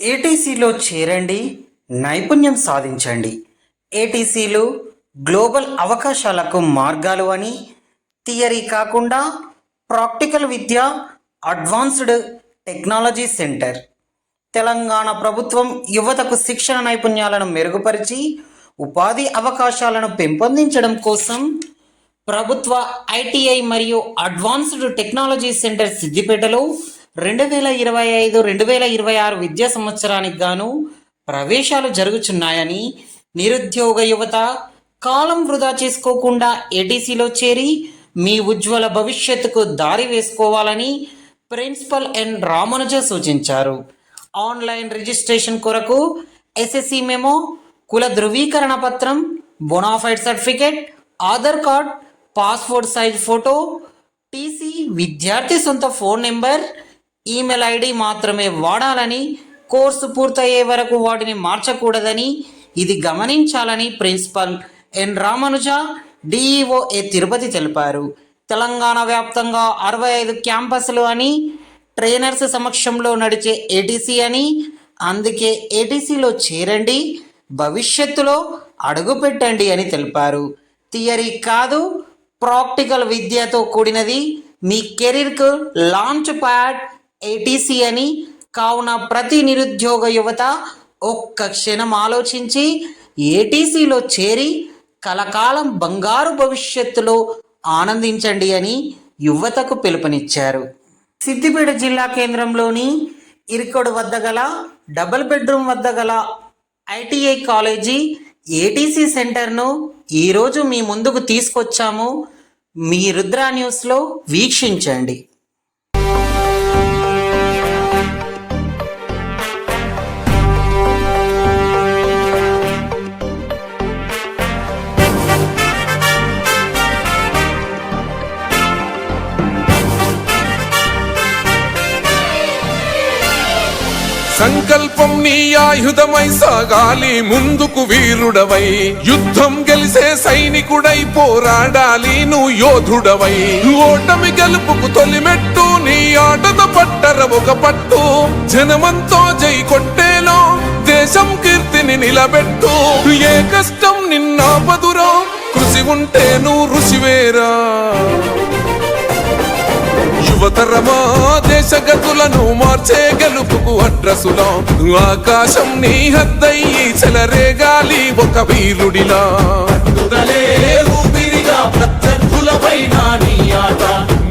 ఏటీసీలో చేరండి నైపుణ్యం సాధించండి. ఏటీసీలు గ్లోబల్ అవకాశాలకు మార్గాలు అని థియరీ కాకుండా ప్రాక్టికల్ విద్య అడ్వాన్స్డ్ టెక్నాలజీ సెంటర్. తెలంగాణ ప్రభుత్వం యువతకు శిక్షణ నైపుణ్యాలను మెరుగుపరిచి ఉపాధి అవకాశాలను పెంపొందించడం కోసం ప్రభుత్వ ఐటీఐ మరియు అడ్వాన్స్డ్ టెక్నాలజీ సెంటర్ సిద్దిపేటలో రెండు వేల ఇరవై ఐదు రెండు వేల ఇరవై ఆరు విద్యా సంవత్సరానికి గాను ప్రవేశాలు జరుగుచున్నాయని నిరుద్యోగ యువత కాలం వృధా చేసుకోకుండా ఏటీసీలో చేరి మీ ఉజ్వల భవిష్యత్తుకు దారి వేసుకోవాలని ప్రిన్సిపల్ ఎన్ రామానుజ సూచించారు. ఆన్లైన్ రిజిస్ట్రేషన్ కొరకు ఎస్ఎస్సి మెమో కుల ధృవీకరణ పత్రం bonafide certificate Aadhaar card passport size photo TC విద్యార్థి సొంత ఫోన్ నెంబర్ ఈమెయిల్ ఐడి మాత్రమే వాడాలని కోర్సు పూర్తయ్యే వరకు వాటిని మార్చకూడదని ఇది గమనించాలని principal N Ramanuja DEO A Tirupati తెలిపారు. తెలంగాణ వ్యాప్తంగా అరవై ఐదు క్యాంపస్లు అని ట్రైనర్స్ సమక్షంలో నడిచే ఏటీసీ అని అందుకే ఏటీసీలో చేరండి భవిష్యత్తులో అడుగుపెట్టండి అని తెలిపారు. థియరీ కాదు ప్రాక్టికల్ విద్యతో కూడినది. మీ కెరీర్కు లాంచ్ ప్యాడ్ ఏటీసీ అని కావున ప్రతి నిరుద్యోగ యువత ఒక్క క్షణం ఆలోచించి ఏటీసీలో చేరి కలకాలం బంగారు భవిష్యత్తులో ఆనందించండి అని యువతకు పిలుపునిచ్చారు. సిద్దిపేట జిల్లా కేంద్రంలోని ఇరికోడు వద్ద గల డబుల్ బెడ్రూమ్ వద్ద గల ఐటీఐ కాలేజీ ఏటీసీ సెంటర్ను ఈరోజు మీ ముందుకు తీసుకొచ్చాము. మీ రుద్రా న్యూస్లో వీక్షించండి. సంకల్పం నీ ఆయుధమై సాగాలి ముందుకు వీరుడవై. యుద్ధం గెలిసే సైనికుడై పోరాడాలి నువ్వు యోధుడవై. ఓటమి గెలుపుకు తొలిమెట్టు నీ ఆటతో పట్టర ఒక పట్టు. జనమంతో జై కొట్టేలో దేశం కీర్తిని నిలబెట్టు. ఏ కష్టం నిన్నాపదురా కృషి ఉంటే నువ్వు రుచివేరా యువతరమా దేశ గతులను మార్చే గెలుపుకు అడ్రసులా? ఆకాశం నీ హద్దయ్యి చెలరే గాలి ఒక వీరుడిలా. తుదలే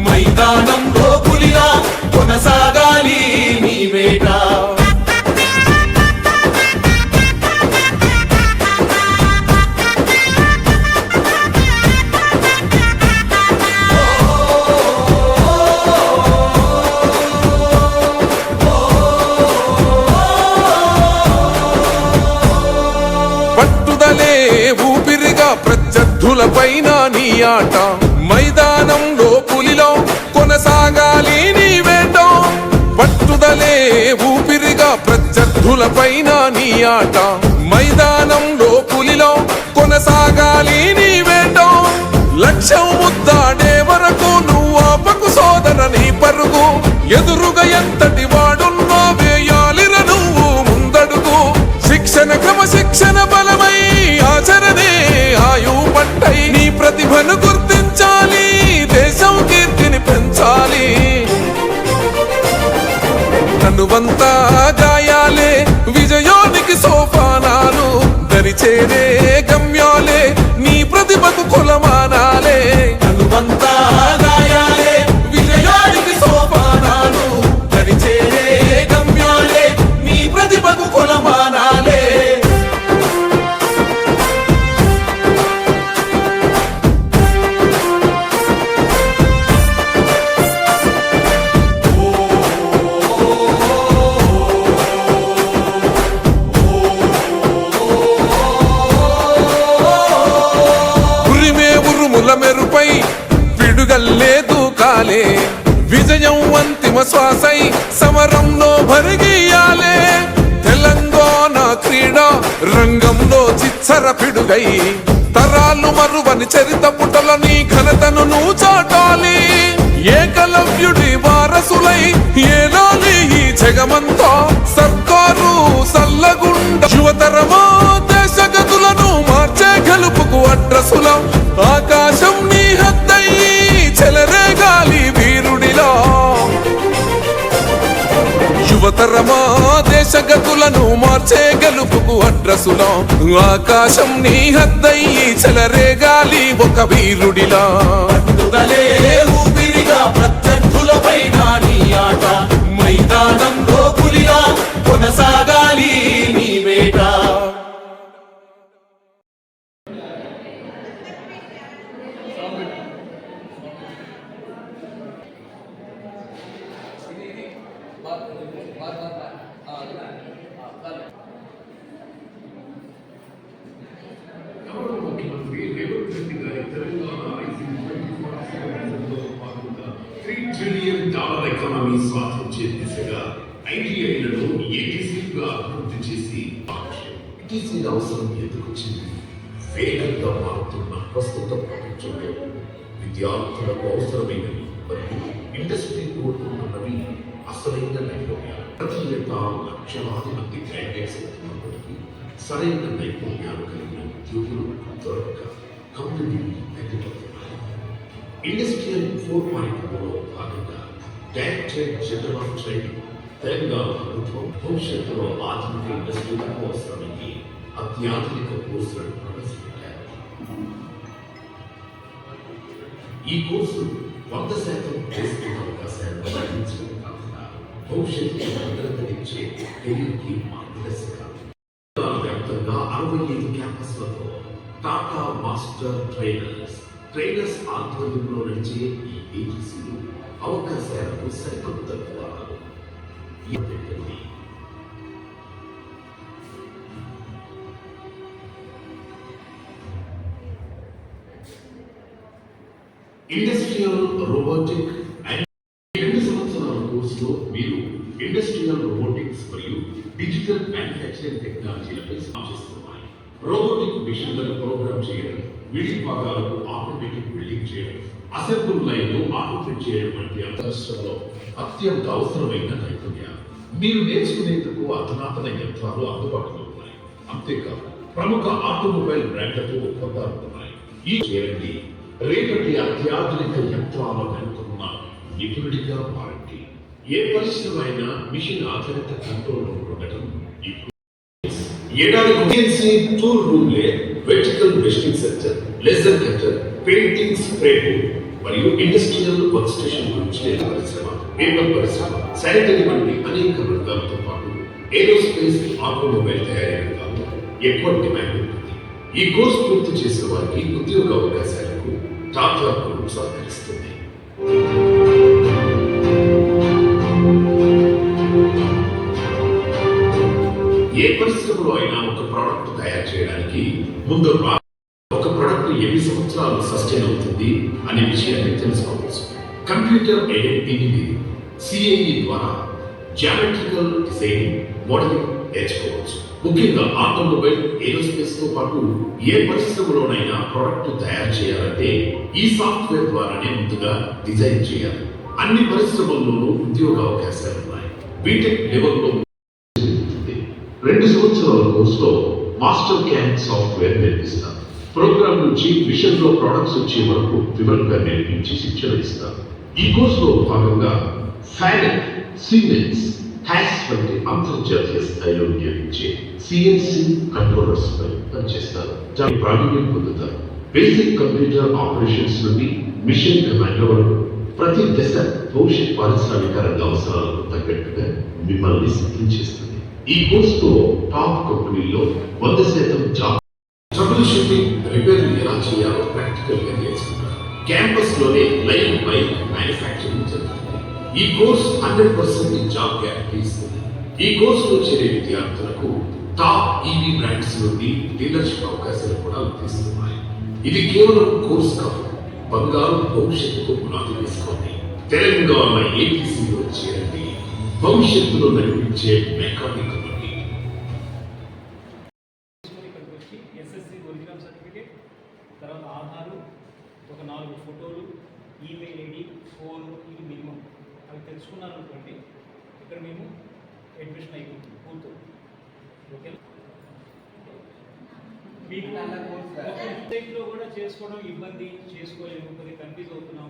మైదానంలో పులిగా కొనసాగాలి నీ వేట. ఆట. మైదానంలో పులిలో కొనసాగాలి నీ వేట. పట్టుదలే ఊపిరిగా ప్రత్యర్థులపైన నీ ఆట. మైదానంలో పులిలో కొనసాగాలి నీ వేట. లక్ష్యం ముద్దాడే వరకు నువ్వు ఆపకు సోదర నీ పరుగు. ఎదురుగా ఎంతటి వాడున్నా వేయాలిర నువ్వు ముందడుగు. శిక్షణ క్రమశిక్షణ కనువంతా గాయాలే విజయానికి సోపానాలు దరిచేరే పిడుగై తరాలు మరువని చరిత పుటలని ఘనతను నువ్వు చాటాలి. ఏకలవ్యుడి వారసులై ఏలాలి ఈ జగమంతా? సర్కారు సల్లగుండ యువతరమా దేశగతులను మార్చే గెలుపుకు అడ్రసులం. మార్చే గెలుపుకు అడ్రసులా. ఆకాశం నీ హద్దయి చెలరేగాలి ఒక వీరుడిలా. పట్టుదలే ఊపిరిగా ప్రత్యర్థులపై నీ ఆట. మైదానంలో పులిగా కొనసాగాలి నీ వేట. గౌరవ ఎకానమీ సాధించే దిశగా ఐటీఐలను ఏటీసీగా అభివృద్ధి చేసి ఈటీసీ అవసరం ఎందుకు వచ్చింది? వేగంగా మారుతున్న ప్రస్తుత ప్రపంచంలో విద్యార్థులకు అవసరమైనవి మరియు ఇండస్ట్రీ కోరుకుంటున్నవి అసలైన నైపుణ్యాలు. ప్రతి ఏటా లక్షలాది మంది గ్రాడ్యుయేట్స్ అవుతున్నప్పటికీ సరైన నైపుణ్యాలు కలిగిన ఉద్యోగులు దొరకక కంపెనీలు ఎదుగుతున్నాయి ఇండస్ట్రియల్ ఫోర్ పాయింట్లో భాగంగా director general of training Telangana ప్రభుత్వం భవిష్యత్తులో ఆధునిక ఇండస్ట్రీలకు అవసరమయ్యే అత్యాధునిక కోర్సులను ప్రవేశపెట్టారు ఈ కోర్సు వంద శాతం ప్లేస్మెంట్ అవకాశాలను అందించడం కాకుండా భవిష్యత్తు భద్రతనిచ్చే కెరీర్కి మార్గదర్శకాలు తెలంగాణ వ్యాప్తంగా అరవై ఐదు క్యాంపస్లతో టాటా మాస్టర్ ట్రైనర్స్ ట్రైనర్స్ ఆధ్వర్యంలో నడిచే ఈ ఏజెన్సీలు అవకాశాలకు సరికొత్త ద్వారాలు పెట్టింది ఇండస్ట్రియల్ రోబోటిక్ అండ్ రెండు సంవత్సరాల కోర్సులో మీరు ఇండస్ట్రియల్ రోబోటిక్స్ మరియు డిజిటల్ మ్యానుఫ్యాక్చరింగ్ టెక్నాలజీలపై సాధిస్తున్నాయి రోబోటిక్ మిషన్లను ప్రోగ్రామ్ చేయడం విడి భాగాలకు ఆటోమేటిక్ బిల్డింగ్ చేయడం అసెంబ్లీ లైన్లో చేయడం వంటి అత్యంత అవసరమైన నైపుణ్యాలు. మీరు నేర్చుకునేందుకు అధునాతన యంత్రాలు అందుబాటులో ఉన్నాయి. అంతేకాదు ప్రముఖ ఆటోమొబైల్ బ్రాండ్లతో ఒప్పందాలు ఉన్నాయి. ఈ చేయండి. రేపటి అత్యాధునిక యంత్రాల వెనుకున్న నిపుణుడిగా మారండి. ఏ పరిశ్రమైన మిషన్ ఆధారిత కంట్రోల్ ఉండటం ఏడాది టూర్ రూమ్ రూమ్లే vertical వెస్టింగ్ centre laser cutter painting spray board మరియు ఇండస్ట్రియల్ వర్క్ స్టేషన్ గురించి నేను పరిశ్రమ పేపర్ పరిశ్రమ శానిటరీ వంటి అనేక రంగాలతో పాటు ఏరోస్పేస్ ఆటోమొబైల్ తయారీ రంగాల్లో ఎక్కువ డిమాండ్ ఉంటుంది. ఈ కోర్సు పూర్తి చేసిన వారికి ఉద్యోగ అవకాశాలకు టాటా గ్రూప్ సహకరిస్తుంది. ఏ పరిశ్రమలో అయినా ఒక ప్రోడక్ట్ తయారు చేయడానికి ముందు కంప్యూటర్ ఎయిడెడ్ ఇంజనీరింగ్ సిఐఈ ద్వారా జామెట్రికల్ డిజైనింగ్ మోడలింగ్ నేర్చుకోవచ్చు. ముఖ్యంగా ఆటోమొబైల్ ఏరోస్పేస్తో పాటు ఏ పరిశ్రమలోనైనా ప్రోడక్ట్ తయారు చేయాలంటే ఈ సాఫ్ట్వేర్ ద్వారానే ముందుగా డిజైన్ చేయాలి. అన్ని పరిశ్రమల్లోనూ ఉద్యోగ అవకాశాలు ఉన్నాయి. బీటెక్ లెవెల్లో రెండు సంవత్సరాల కోర్సులో మాస్టర్ క్యాన్ సాఫ్ట్వేర్ నేర్పిస్తారు. ప్రోగ్రామ్ నుంచి మిషన్లో ప్రొడక్ట్స్ వచ్చే వరకు వివరంగా నేర్పించి శిక్షణ ఇస్తారు. ఈ కోర్సులో భాగంగా ఫైనల్ సిమెన్స్ హ్యాస్ వంటి అంతర్జాతీయ స్థాయిలో వినియోగించే సిఎన్సి కంట్రోలర్స్ పై పనిచేస్తారు. దాని ప్రావీణ్యం పొందుతారు. బేసిక్ కంప్యూటర్ ఆపరేషన్స్ నుండి మిషన్ కమాండ్ వరకు ప్రతి దశ భవిష్యత్ పారిశ్రామిక రంగ అవసరాలకు తగ్గట్టుగా మిమ్మల్ని సిద్ధం చేస్తుంది. ఈ కోర్సుతో టాప్ కంపెనీల్లో వంద శాతం జాబ్ ట్రబుల్ షూటింగ్ రిపేర్ ఎలా చేయాలో ప్రాక్టికల్గా నేర్చుకుంటారు. క్యాంపస్లోనే లైవ్ బైక్ మ్యానుఫ్యాక్చరింగ్ జరుగుతుంది. ఈ course hundred percent job guarantee ఇస్తుంది. ఈ కోర్సులో చేరే విద్యార్థులకు టాప్ ఈవీ బ్రాండ్స్ నుండి డీలర్షిప్ అవకాశాలు కూడా లభిస్తున్నాయి. ఇది కేవలం కోర్స్ కాదు బంగారు భవిష్యత్తుకు పునాది వేసుకోండి తెలంగాణ ఏపీసీలో చేరండి. భవిష్యత్తులో నడిపించే మెకానిక్ ఒక నాలుగు ఫోటోలు ఈమెయిల్ ఐడి ఫోన్ ఇది మినిమం అవి తెలుసుకున్నారనుకోండి ఇక్కడ మేము అడ్మిషన్ అయిపోతుంది పూర్తి ఓకే మీకు వెబ్సైట్లో కూడా చేసుకోవడం ఇబ్బంది చేసుకోలేము కొద్దిగా కన్ఫ్యూజ్ అవుతున్నాం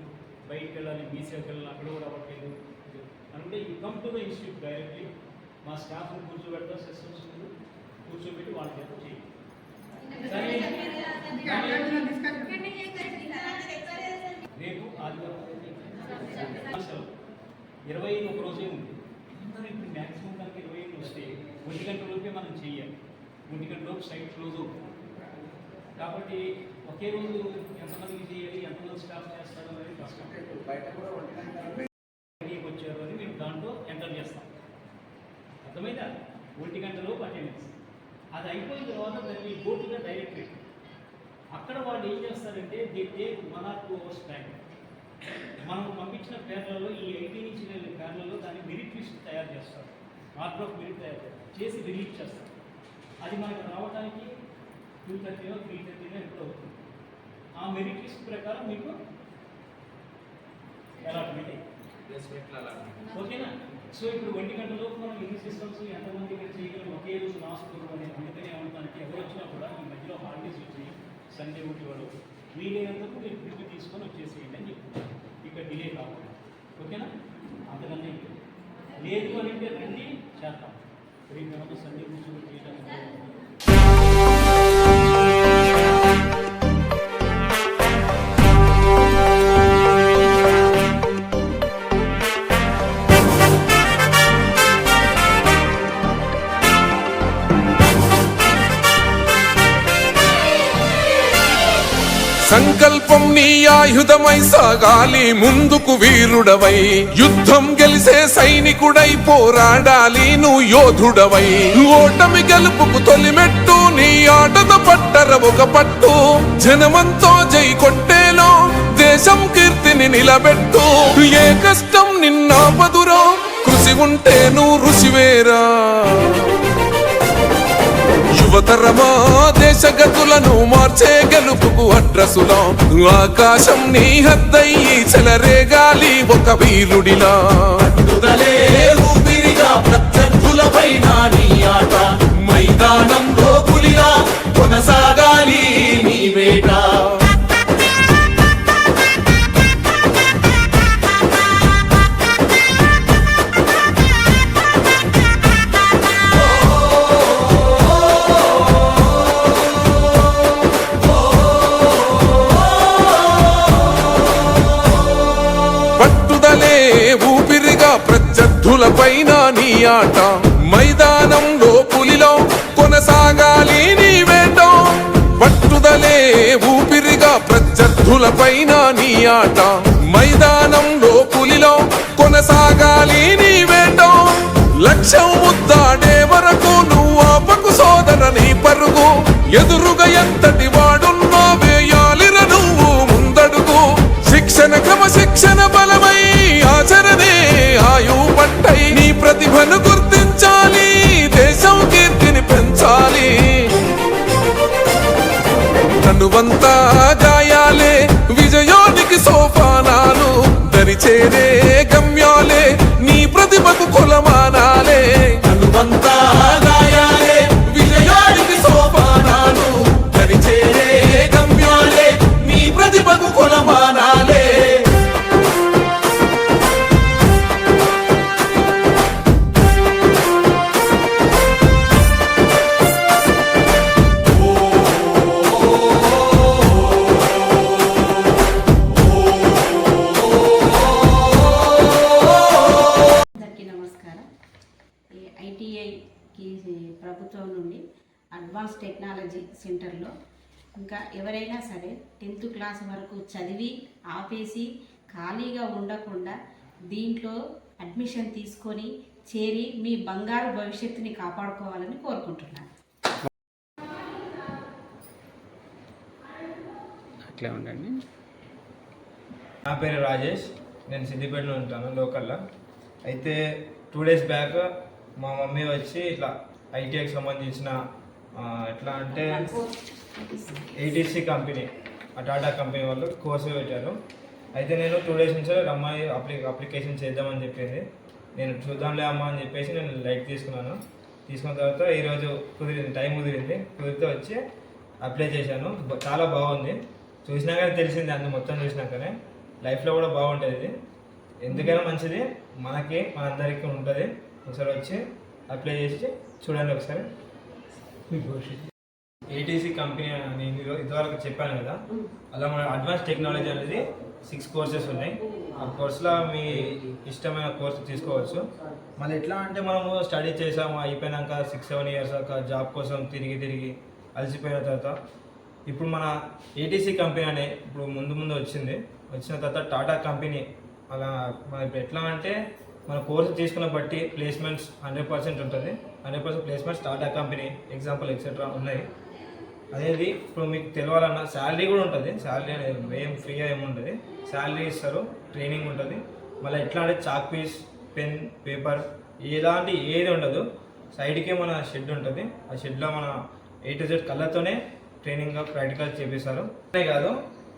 బయటికి వెళ్ళాలి బీసీకి వెళ్ళాలి అక్కడ కూడా అవ్వట్లేదు అంటే ఈ come to the institute directly మా స్టాఫ్ని కూర్చోబెడతాం సిస్టమ్స్ ముందు కూర్చోబెట్టి వాళ్ళ చేత చేయాలి కానీ రేపు ఆదివారం సెలవు. ఇరవై ఐదు ఒక రోజే ఉంది. అందరూ ఇప్పుడు మ్యాక్సిమం కనుక ఇరవై ఐదు వస్తే ఒంటి గంట లోపే మనం చేయాలి. ఒంటి గంట లోపు సైట్ క్లోజ్ అవుతుంది. కాబట్టి ఒకే రోజు ఎంతమందికి చేయాలి ఎంతమంది స్టాఫ్ చేస్తారు అనేది కష్టం. బయటకు వచ్చారు అని మేము దాంట్లో ఎంటర్ చేస్తాం. అర్థమైందా? ఒంటి గంటలోపు అటెండెన్స్ అది అయిపోయిన తర్వాత దాన్ని బోర్డుగా డైరెక్ట్ అక్కడ వాళ్ళు ఏం చేస్తారంటే they take one or two hours time మనం పంపించిన పేర్లలో ఈ ఐటీ నుంచి వెళ్ళిన పేర్లలో దాన్ని మెరిట్ లిస్ట్ తయారు చేస్తారు. ఆర్డర్ ఆఫ్ మెరిట్ తయారు చేస్తారు. చేసి రిలీజ్ చేస్తారు. అది మనకు రావడానికి టూ థర్టీనో త్రీ థర్టీనో ఎప్పుడు అవుతుంది ఆ మెరిట్ లిస్ట్ ప్రకారం మీకు అలాట్మెంట్ ఓకేనా? సో ఇప్పుడు ఒంటి గంట లోపు మనం ఎన్ని సిస్టమ్స్ ఎంతమంది ఇక్కడ చేయగలం? ఒకే రోజు నాస్తులు అని అందుకనే ఏమంటానికి ఎవరు వచ్చినా కూడా ఈ మధ్యలో హాలిడేస్ వచ్చి సండే ఒకటి వాడు వీలైనందుకు మీరు ట్రిప్ తీసుకొని వచ్చేసేయండి అని చెప్తున్నారు. ఇక్కడ డిలే కాకుండా. ఓకేనా? అంతకన్నా లేదు. అని అంటే రండి చేద్దాం. రేపు ఏమన్నా సండే కూర్చొని చేయడానికి ఆయుధమై సాగాలి ముందుకు వీరుడవై. యుద్ధం గెలిసే సైనికుడై పోరాడాలి నువ్వు యోధుడవై. ఓటమి గెలుపుకు తొలిమెట్టు నీ ఆటద పట్టర ఒక పట్టు. జనమంతో జై కొట్టేలో దేశం కీర్తిని నిలబెట్టు. ఏ కష్టం నిన్నాపదురో కృషి ఉంటే నువ్వు రుచివేరా యువతరమా దేశ గతులను మార్చే గెలుపుకు అడ్రసులా. ఆకాశం నీ హద్దయ్యి చెలరేగాలి ఒక వీరుడిలా. పట్టుదలే ప్రత్యర్థులపైన నీ ఆట. మైదానంలో పులిలా కొనసాగాలి నీ వేట. పైన నీ ఆట. మైదానంలో పులిలో కొనసాగాలి నీ వేట. పట్టుదలే ఊపిరిగా ప్రత్యర్థులపైన నీ ఆట. మైదానంలో పులిలో కొనసాగాలి నీ వేట. లక్ష్యం ముద్దాడే వరకు నువ్వు ఆపకు సోదర నీ పరుగు. ఎదురుగా ఎంతటి వాడున్నా వేయాలిర నువ్వు ముందడుగు. శిక్షణ క్రమశిక్షణ ప్రతిభను గుర్తించాలి దేశం కీర్తిని పెంచాలి. తనువంతా గాయాలే విజయానికి సోపానాలు దరిచేరే గమ్యాలే నీ ప్రతిభకు కులమా సెంటర్లో ఇంకా ఎవరైనా సరే టెన్త్ క్లాస్ వరకు చదివి ఆపేసి ఖాళీగా ఉండకుండా దీంట్లో అడ్మిషన్ తీసుకొని చేరి మీ బంగారు భవిష్యత్తుని కాపాడుకోవాలని కోరుకుంటున్నాను. అట్లే ఉండండి. నా పేరు రాజేష్. నేను సిద్దిపేటలో ఉంటాను లోకల్లో. అయితే టూ డేస్ బ్యాక్ మా మమ్మీ వచ్చి ఇట్లా ఐటీఐకి సంబంధించిన ఎట్లా అంటే ఏటీసీ కంపెనీ ఆ టాటా కంపెనీ వాళ్ళు కోర్సు పెట్టారు. అయితే నేను టూ డేస్ నుంచి అమ్మాయి అప్లి అప్లికేషన్ చేద్దామని చెప్పింది. నేను చూద్దాంలే అమ్మా అని చెప్పేసి నేను లైట్ తీసుకున్నాను. తీసుకున్న తర్వాత ఈరోజు కుదిరింది టైం కుదిరింది. కుదిరితే వచ్చి అప్లై చేశాను. చాలా బాగుంది. చూసినాకనే తెలిసింది అందు మొత్తం చూసినాకనే. లైఫ్లో కూడా బాగుంటుంది ఇది. ఎందుకైనా మంచిది. మనకి మనందరికీ ఉంటుంది. ఒకసారి వచ్చి అప్లై చేసి చూడండి ఒకసారి. ఏటీసీ కంపెనీ అని ఇదివరకు చెప్పాను కదా. అలా మన అడ్వాన్స్ టెక్నాలజీ అనేది సిక్స్ కోర్సెస్ ఉన్నాయి. ఆ కోర్సులో మీ ఇష్టమైన కోర్సు తీసుకోవచ్చు. మళ్ళీ ఎట్లా అంటే మనము స్టడీ చేసాము అయిపోయినాక సిక్స్ సెవెన్ ఇయర్స్ దాకా జాబ్ కోసం తిరిగి తిరిగి అలసిపోయిన తర్వాత ఇప్పుడు మన ఏటీసీ కంపెనీ అనే ఇప్పుడు ముందు ముందు వచ్చింది. వచ్చిన తర్వాత టాటా కంపెనీ అలా మన ఇప్పుడు ఎట్లా అంటే మన కోర్సు తీసుకున్న బట్టి ప్లేస్మెంట్స్ హండ్రెడ్ పర్సెంట్ ఉంటుంది. Hundred percent start Tata company example etcetera ఉన్నాయి. అనేది ఇప్పుడు మీకు తెలవాలన్నా శాలరీ కూడా ఉంటుంది. శాలరీ అనేది ఏం ఫ్రీగా ఏమి ఉంటుంది శాలరీ ఇస్తారు ట్రైనింగ్ ఉంటుంది. మళ్ళీ ఎట్లా అంటే చాక్ పీస్ పెన్ పేపర్ ఎలాంటి ఏది ఉండదు. సైడ్కే మన షెడ్ ఉంటుంది. ఆ షెడ్లో మన ఏ టు జెడ్ కళ్ళతోనే ట్రైనింగ్ ప్రాక్టికల్ చేపిస్తారు. అంతే కాదు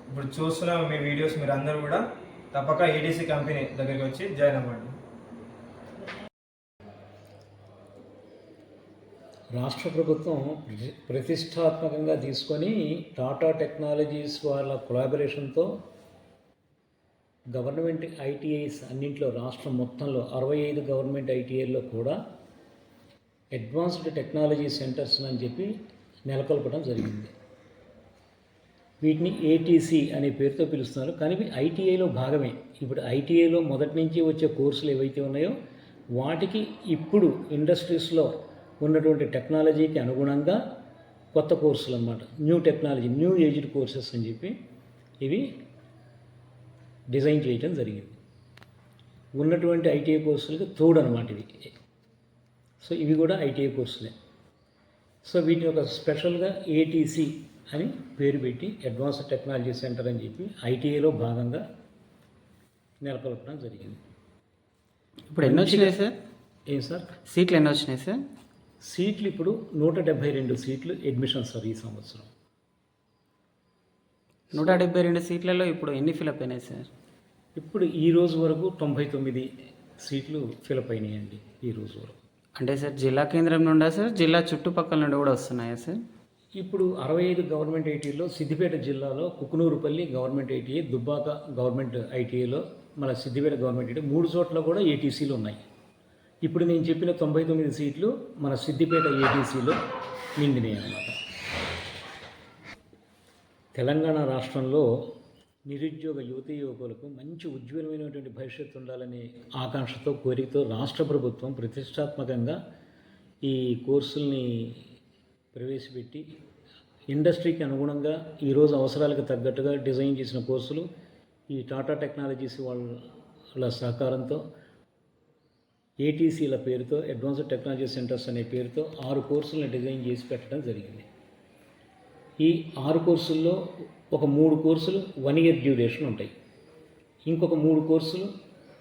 ఇప్పుడు చూస్తున్న మీ వీడియోస్ మీరు అందరూ కూడా. తప్పక ఏడీసీ కంపెనీ దగ్గరికి వచ్చి జాయిన్ అవ్వండి. రాష్ట్ర ప్రభుత్వం ప్రతిష్టాత్మకంగా తీసుకొని టాటా టెక్నాలజీస్ వాళ్ళ కొలాబరేషన్తో గవర్నమెంట్ ఐటీఐస్ అన్నింటిలో రాష్ట్రం మొత్తంలో అరవై ఐదు గవర్నమెంట్ ఐటీఐల్లో కూడా అడ్వాన్స్డ్ టెక్నాలజీ సెంటర్స్ అని చెప్పి నెలకొల్పడం జరిగింది. వీటిని ఏటీసీ అనే పేరుతో పిలుస్తున్నారు. కానీ ఐటీఐలో భాగమే. ఇప్పుడు ఐటీఐలో మొదటి నుంచి వచ్చే కోర్సులు ఏవైతే ఉన్నాయో వాటికి ఇప్పుడు ఇండస్ట్రీస్లో ఉన్నటువంటి టెక్నాలజీకి అనుగుణంగా కొత్త కోర్సులు అన్నమాట. New technology new aged courses అని చెప్పి ఇవి డిజైన్ చేయటం జరిగింది. ఉన్నటువంటి ఐటీఐ కోర్సులకి తోడు అనమాట ఇవి. సో ఇవి కూడా ఐటీఐ కోర్సులే. సో వీటిని ఒక స్పెషల్గా ఏటీసీ అని పేరు పెట్టి అడ్వాన్స్డ్ టెక్నాలజీ సెంటర్ అని చెప్పి ఐటీఐలో భాగంగా నెలకొల్పడం జరిగింది. ఇప్పుడు ఎన్ని వచ్చినాయి సార్? ఏం సార్? సీట్లు ఎన్ని వచ్చినాయి సార్? సీట్లు ఇప్పుడు నూట డెబ్భై రెండు సీట్లు అడ్మిషన్ సార్ ఈ సంవత్సరం. నూట డెబ్బై రెండు సీట్లలో ఇప్పుడు ఎన్ని ఫిలప్ అయినాయి సార్? ఇప్పుడు ఈ రోజు వరకు తొంభై తొమ్మిది సీట్లు ఫిలప్ అయినాయండి ఈ రోజు వరకు. అంటే సార్ జిల్లా కేంద్రం నుండా సార్? జిల్లా చుట్టుపక్కల నుండి కూడా వస్తున్నాయా సార్? ఇప్పుడు అరవై ఐదు గవర్నమెంట్ ఐటీలో సిద్దిపేట జిల్లాలో Kukunurpalli government ITI Dubbaka government ఐటీఐలో మన సిద్దిపేట గవర్నమెంట్ ఐటీ మూడు చోట్ల కూడా ఏటీసీలు ఉన్నాయి. ఇప్పుడు నేను చెప్పిన తొంభై తొమ్మిది సీట్లు మన సిద్దిపేట ఏటీసీలో నిండినాయి అన్నమాట. తెలంగాణ రాష్ట్రంలో నిరుద్యోగ యువతీ యువకులకు మంచి ఉజ్వలమైనటువంటి భవిష్యత్తు ఉండాలనే ఆకాంక్షతో కోరికతో రాష్ట్ర ప్రభుత్వం ప్రతిష్టాత్మకంగా ఈ కోర్సుల్ని ప్రవేశపెట్టి ఇండస్ట్రీకి అనుగుణంగా ఈరోజు అవసరాలకు తగ్గట్టుగా డిజైన్ చేసిన కోర్సులు ఈ టాటా టెక్నాలజీస్ వాళ్ళ సహకారంతో ఏటీసీల పేరుతో అడ్వాన్స్డ్ టెక్నాలజీ సెంటర్స్ అనే పేరుతో ఆరు కోర్సులను డిజైన్ చేసి పెట్టడం జరిగింది. ఈ ఆరు కోర్సుల్లో ఒక మూడు కోర్సులు వన్ ఇయర్ డ్యూరేషన్ ఉంటాయి. ఇంకొక మూడు కోర్సులు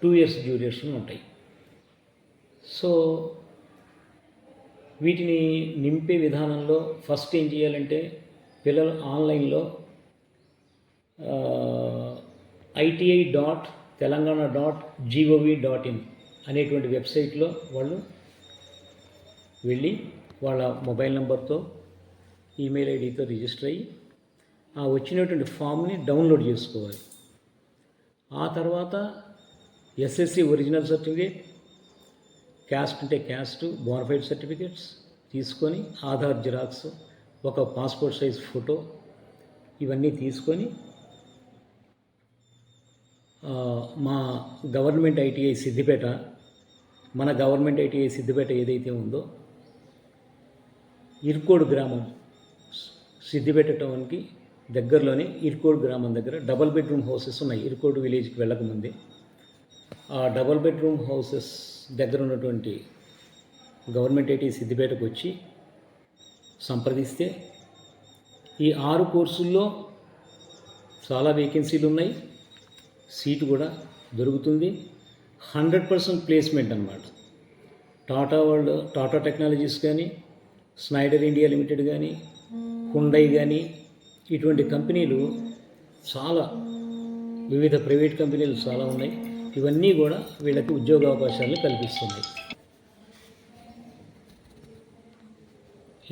టూ ఇయర్స్ డ్యూరేషన్ ఉంటాయి. సో వీటిని నింపే విధానంలో ఫస్ట్ ఏం చేయాలంటే పిల్లలు ఆన్లైన్లో ITI dot Telangana dot G O V dot in అనేటువంటి వెబ్సైట్లో వాళ్ళు వెళ్ళి వాళ్ళ మొబైల్ నెంబర్తో ఈమెయిల్ ఐడితో రిజిస్టర్ అయ్యి ఆ వచ్చినటువంటి ఫామ్ని డౌన్లోడ్ చేసుకోవాలి. ఆ తర్వాత ఎస్ఎస్సి ఒరిజినల్ సర్టిఫికేట్ క్యాస్ట్ అంటే క్యాస్ట్ బోనఫైడ్ సర్టిఫికేట్స్ తీసుకొని ఆధార్ జిరాక్స్ ఒక పాస్పోర్ట్ సైజ్ ఫోటో ఇవన్నీ తీసుకొని మా గవర్నమెంట్ ఐటీఐ సిద్దిపేట మన గవర్నమెంట్ ఐటీఐ సిద్దిపేట ఏదైతే ఉందో ఇర్కోడ్ గ్రామం సిద్దిపేట టౌన్కి దగ్గరలోనే ఇర్కోడ్ గ్రామం దగ్గర డబల్ బెడ్రూమ్ హౌసెస్ ఉన్నాయి. ఇర్కోడ్ విలేజ్కి వెళ్ళకముందే. ఆ డబల్ బెడ్రూమ్ హౌసెస్ దగ్గర ఉన్నటువంటి గవర్నమెంట్ ఐటీ సిద్దిపేటకు వచ్చి సంప్రదిస్తే ఈ ఆరు కోర్సుల్లో చాలా వేకెన్సీలు ఉన్నాయి. సీటు కూడా దొరుకుతుంది. హండ్రెడ్ పర్సెంట్ ప్లేస్మెంట్ అనమాట టాటా వరల్డ్ టాటా టెక్నాలజీస్ కానీ స్నైడర్ ఇండియా లిమిటెడ్ కానీ హుండై కానీ ఇటువంటి కంపెనీలు చాలా వివిధ ప్రైవేట్ కంపెనీలు చాలా ఉన్నాయి. ఇవన్నీ కూడా వీళ్ళకి ఉద్యోగ అవకాశాలను కల్పిస్తున్నాయి.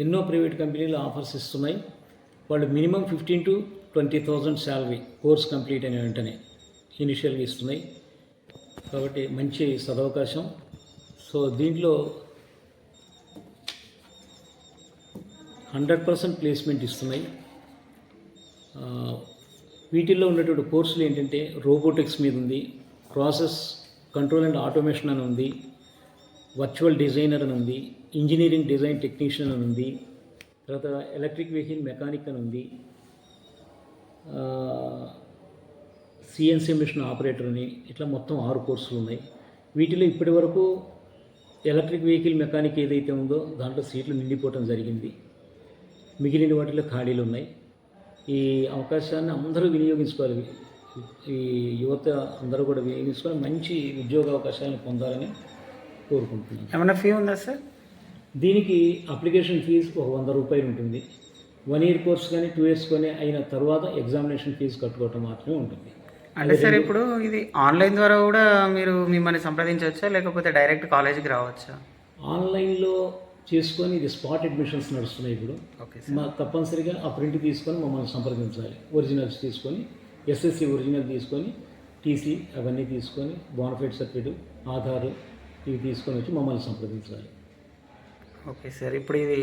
ఎన్నో ప్రైవేట్ కంపెనీలు ఆఫర్స్ ఇస్తున్నాయి. వాళ్ళు minimum fifteen to twenty thousand salary course complete అయిన వెంటనే. ఇనిషియల్గా ఇస్తున్నాయి. కాబట్టి మంచి సదవకాశం. సో దీంట్లో హండ్రెడ్ పర్సెంట్ ప్లేస్మెంట్ ఇస్తున్నాయి. వీటిల్లో ఉన్నటువంటి కోర్సులు ఏంటంటే రోబోటిక్స్ మీద ఉంది ప్రాసెస్ కంట్రోల్ అండ్ ఆటోమేషన్ అని ఉంది వర్చువల్ డిజైనర్ అని ఉంది ఇంజనీరింగ్ డిజైన్ టెక్నీషియన్ అని ఉంది తర్వాత ఎలక్ట్రిక్ వెహికల్ మెకానిక్ అని ఉంది. సిఎన్సీ మిషన్ ఆపరేటర్ అని ఇట్లా మొత్తం ఆరు కోర్సులు ఉన్నాయి. వీటిలో ఇప్పటి వరకు ఎలక్ట్రిక్ వెహికల్ మెకానిక్ ఏదైతే ఉందో దాంట్లో సీట్లు నిండిపోవటం జరిగింది. మిగిలిన వాటిలో ఖాళీలు ఉన్నాయి. ఈ అవకాశాన్ని అందరూ వినియోగించుకోవాలి. ఈ యువత అందరూ కూడా వినియోగించుకొని మంచి ఉద్యోగ అవకాశాలను పొందాలని కోరుకుంటున్నాను. ఏమైనా ఫీ ఉందా సార్ దీనికి అప్లికేషన్ ఫీజు ఒక వంద రూపాయలు ఉంటుంది. వన్ ఇయర్ కోర్స్ కానీ టూ ఇయర్స్ కానీ అయిన తర్వాత ఎగ్జామినేషన్ ఫీజు కట్టుకోవటం మాత్రమే ఉంటుంది. అంటే సార్ ఇప్పుడు ఇది ఆన్లైన్ ద్వారా కూడా మీరు మిమ్మల్ని సంప్రదించవచ్చా? లేకపోతే డైరెక్ట్ కాలేజీకి రావచ్చా? ఆన్లైన్లో చేసుకొని ఇది స్పాట్ అడ్మిషన్స్ నడుస్తున్నాయి ఇప్పుడు. ఓకే మా తప్పనిసరిగా ఆ ప్రింట్ తీసుకొని మమ్మల్ని సంప్రదించాలి. ఒరిజినల్స్ తీసుకొని ఎస్ఎస్సి ఒరిజినల్ తీసుకొని టీసీ అవన్నీ తీసుకొని బోనఫైడ్ సర్టిఫికేట్ ఆధార్ ఇవి తీసుకొని వచ్చి మమ్మల్ని సంప్రదించాలి. ఓకే సార్ ఇప్పుడు ఇది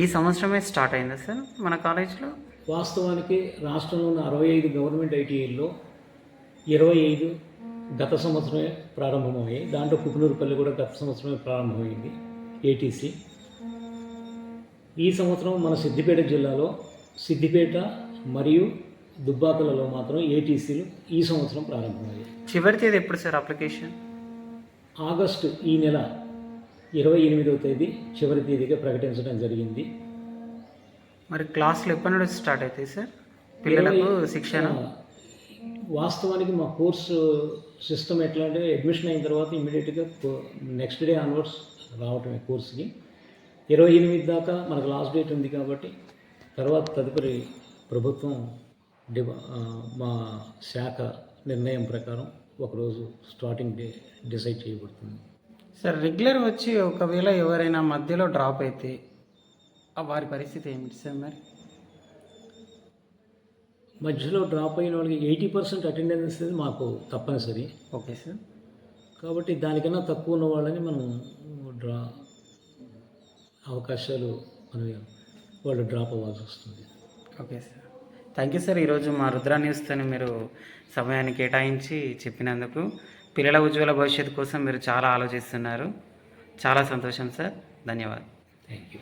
ఈ సంవత్సరమే స్టార్ట్ అయిందా సార్ మన కాలేజ్లో? వాస్తవానికి రాష్ట్రంలో ఉన్న అరవై ఐదు గవర్నమెంట్ ఐటీఐల్లో ఇరవై ఐదు గత సంవత్సరమే ప్రారంభమయ్యాయి దాంట్లో కుకునూరుపల్లి కూడా గత సంవత్సరమే ప్రారంభమైంది ఏటీసీ ఈ సంవత్సరం మన సిద్దిపేట జిల్లాలో సిద్దిపేట మరియు దుబ్బాకలలో మాత్రం ఏటీసీలు ఈ సంవత్సరం ప్రారంభమయ్యాయి. చివరి తేదీ ఎప్పుడు సార్ అప్లికేషన్? ఆగస్టు ఈ నెల ఇరవై ఎనిమిదవ తేదీ చివరి తేదీగా ప్రకటించడం జరిగింది. మరి క్లాసులు ఎప్పటి నుండి స్టార్ట్ అవుతాయి సార్? పిల్లలకు శిక్షణ? వాస్తవానికి మా కోర్సు సిస్టమ్ ఎట్లా అంటే అడ్మిషన్ అయిన తర్వాత ఇమీడియట్గా నెక్స్ట్ డే ఆన్వర్డ్స్ రావటమే కోర్సుకి. ఇరవై ఎనిమిది దాకా మనకు లాస్ట్ డేట్ ఉంది కాబట్టి తర్వాత తదుపరి ప్రభుత్వం మా శాఖ నిర్ణయం ప్రకారం ఒకరోజు స్టార్టింగ్ డే డిసైడ్ చేయబడుతుంది. సార్ రెగ్యులర్ వచ్చి ఒకవేళ ఎవరైనా మధ్యలో డ్రాప్ అయితే వారి పరిస్థితి ఏమిటి సార్ మరి? మధ్యలో డ్రాప్ అయిన వాళ్ళకి ఎయిటీ పర్సెంట్ అటెండెన్స్ అనేది మాకు తప్పనిసరి. Okay sir. కాబట్టి దానికన్నా తక్కువ ఉన్న వాళ్ళని మనం డ్రా అవకాశాలు మన వాళ్ళు డ్రాప్ అవ్వాల్సి వస్తుంది. Okay sir. Thank you sir ఈరోజు మా రుద్ర న్యూస్తోని మీరు సమయాన్ని కేటాయించి చెప్పినందుకు. పిల్లల ఉజ్వల భవిష్యత్తు కోసం మీరు చాలా ఆలోచిస్తున్నారు. చాలా సంతోషం సార్. ధన్యవాదాలు. Thank you.